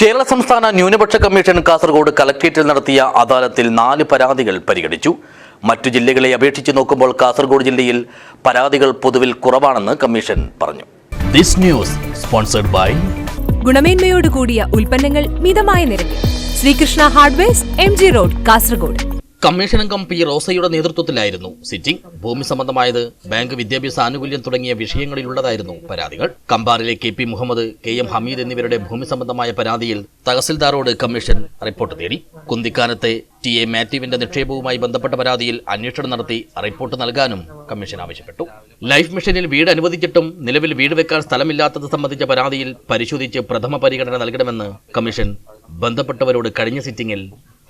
കേരള സംസ്ഥാന ന്യൂനപക്ഷ കമ്മീഷൻ കാസർഗോഡ് കലക്ട്രേറ്റിൽ നടത്തിയ അദാലത്തിൽ നാല് പരാതികൾ പരിഗണിച്ചു. മറ്റു ജില്ലകളെ അപേക്ഷിച്ച് നോക്കുമ്പോൾ കാസർഗോഡ് ജില്ലയിൽ പരാതികൾ പൊതുവിൽ കുറവാണെന്ന് കമ്മീഷൻ പറഞ്ഞു. ദിസ് ന്യൂസ് സ്പോൺസർഡ് ബൈ ഗുണമേന്മയോട് കൂടിയ ഉൽപ്പന്നങ്ങൾ മിതമായ നിരക്കിൽ. Sreekrishna hardware M G road Kasaragod. Commission അംഗം പി റോസയുടെ നേതൃത്വത്തിലായിരുന്നു സിറ്റിംഗ്. ഭൂമി സംബന്ധമായത് ബാങ്ക് വിദ്യാഭ്യാസ ആനുകൂല്യം തുടങ്ങിയ വിഷയങ്ങളിലുള്ളതായിരുന്നു പരാതികൾ. കമ്പാറിലെ K P Muhammad K M Hameed എന്നിവരുടെ ഭൂമി സംബന്ധമായ പരാതിയിൽ തഹസിൽദാറോട് കമ്മീഷൻ റിപ്പോർട്ട് തേടി. കുന്തിക്കാനത്തെ ടി എ മാത്യുവിന്റെ നിക്ഷേപവുമായി ബന്ധപ്പെട്ട പരാതിയിൽ അന്വേഷണം നടത്തി റിപ്പോർട്ട് നൽകാനും കമ്മീഷൻ ആവശ്യപ്പെട്ടു. ലൈഫ് മിഷനിൽ വീട് അനുവദിച്ചിട്ടും നിലവിൽ വീട് വെക്കാൻ സ്ഥലമില്ലാത്തത് സംബന്ധിച്ച പരാതിയിൽ പരിശോധിച്ച് പ്രഥമ പരിഗണന നൽകണമെന്ന് കമ്മീഷൻ ബന്ധപ്പെട്ടവരോട് കഴിഞ്ഞ സിറ്റിംഗിൽ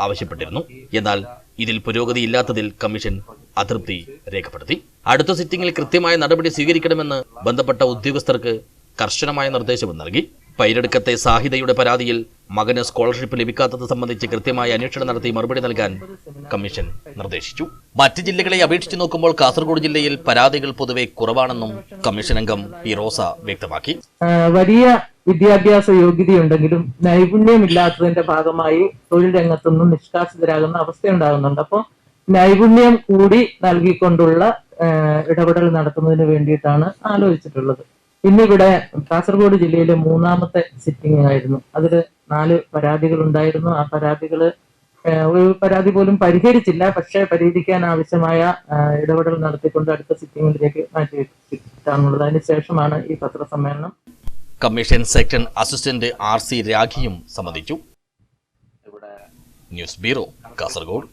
ആവശ്യപ്പെട്ടിരുന്നു. എന്നാൽ ഇതിൽ പുരോഗതിയില്ലാത്തതിൽ കമ്മീഷൻ അതൃപ്തി രേഖപ്പെടുത്തി. അടുത്ത സിറ്റിംഗിൽ കൃത്യമായ നടപടി സ്വീകരിക്കണമെന്ന് ബന്ധപ്പെട്ട ഉദ്യോഗസ്ഥർക്ക് കർശനമായ നിർദ്ദേശവും നൽകി. പൈരെടുക്കത്തെ സാഹിതയുടെ പരാതിയിൽ മകന് സ്കോളർഷിപ്പ് ലഭിക്കാത്തത് സംബന്ധിച്ച് കൃത്യമായ അന്വേഷണം നടത്തി മറുപടി നൽകാൻ കമ്മീഷൻ നിർദ്ദേശിച്ചു. മറ്റ് ജില്ലകളെ അപേക്ഷിച്ച് നോക്കുമ്പോൾ കാസർഗോഡ് ജില്ലയിൽ പരാതികൾ പൊതുവെ കുറവാണെന്നും കമ്മീഷൻ അംഗം പി റോസ വ്യക്തമാക്കി. വലിയ വിദ്യാഭ്യാസ യോഗ്യതയുണ്ടെങ്കിലും നൈപുണ്യമില്ലാത്തതിന്റെ ഭാഗമായി തൊഴിൽ രംഗത്തുനിന്നും നിഷ്കാസിതരാകുന്ന അവസ്ഥയുണ്ടാകുന്നുണ്ട്. അപ്പോൾ നൈപുണ്യം കൂടി നൽകിക്കൊണ്ടുള്ള ഇടപെടൽ നടത്തുന്നതിന് വേണ്ടിയിട്ടാണ് ആലോചിച്ചിട്ടുള്ളത്. ഇന്നിവിടെ കാസർഗോഡ് ജില്ലയിലെ മൂന്നാമത്തെ സിറ്റിംഗ് ആയിരുന്നു. അതിൽ നാല് പരാതികൾ ഉണ്ടായിരുന്നു ആ പരാതികൾ ഒരു പരാതി പോലും പരിഹരിച്ചില്ല. പക്ഷേ പരിഹരിക്കാൻ ആവശ്യമായ ഇടപെടൽ നടത്തിക്കൊണ്ട് അടുത്ത സിറ്റിംഗിലേക്ക് മാറ്റി വെച്ചിട്ടാണുള്ളത് അതിനുശേഷമാണ് ഈ പത്രസമ്മേളനം commission section assistant R C രാഖിയും സംബന്ധിച്ചു ന്യൂസ് ബ്യൂറോ കാസർഗോഡ്.